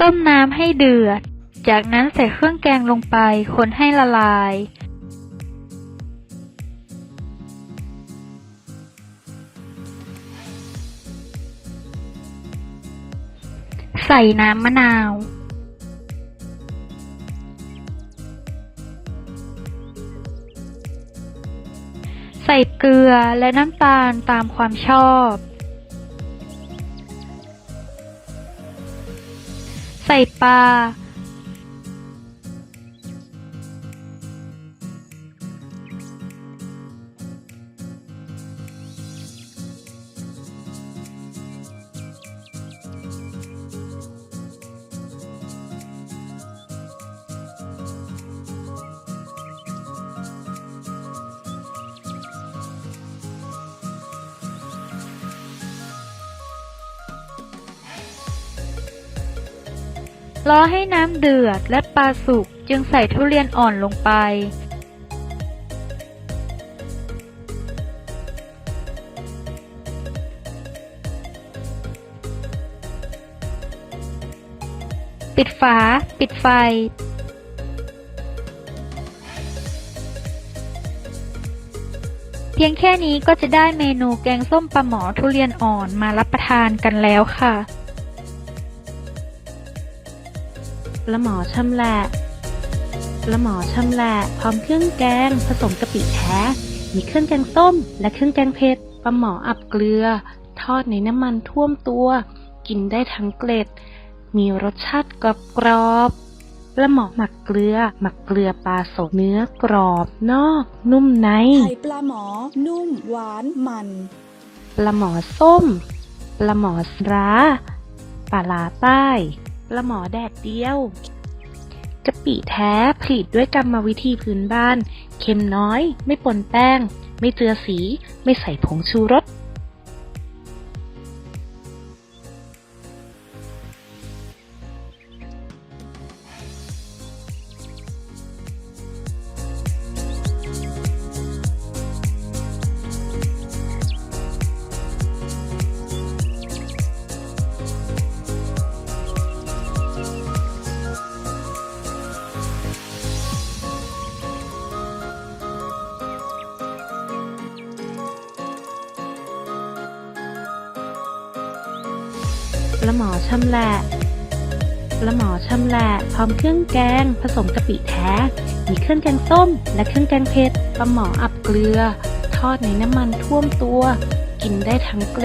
ต้มน้ำให้เดือด จากนั้นใส่เครื่องแกงลงไปคนให้ละลาย ใส่น้ำมะนาวใส่เกลือและน้ำตาลตามความชอบ ใส่ รอให้น้ำเดือดและปลาสุกจึงใส่ทุเรียนอ่อนลงไป ปิดฝา ปิดไฟ เพียงแค่นี้ก็จะได้เมนูแกงส้มปลาหมอทุเรียนอ่อนมารับประทานกันแล้วค่ะ ลาหมอชำแหละปลาหมอชำแหละพร้อมเครื่องแกง ผสมกะปิแท้ มีเครื่องแกงส้ม และเครื่องแกงเผ็ดปลาหมออับเกลือ ทอดในน้ำมันท่วมตัว กินได้ทั้งเกล็ด มีรสชาติกรอบกรอบๆปลาหมอหมักเกลือ หมักเกลือปลาสดเนื้อกรอบนอก นุ่มในไข่ปลาหมอ นุ่มหวานมันปลาหมอส้มปลาหมอสร้าปลาลาใต้ป ละหมอแดดเดียวกะปิแท้ผลิตด้วยกรรมวิธีพื้นบ้าน เค็มน้อย ไม่ปนแป้ง ไม่เจือสี ไม่ใส่ผงชูรส ละหมอชำแหละละหมอชำแหละพร้อมเครื่องแกง ผสมกะปิแท้ มีเครื่องแกงส้ม และเครื่องแกงเผ็ดปลาหมออับเกลือ ทอดในน้ำมันท่วมตัว กินได้ทั้งเกล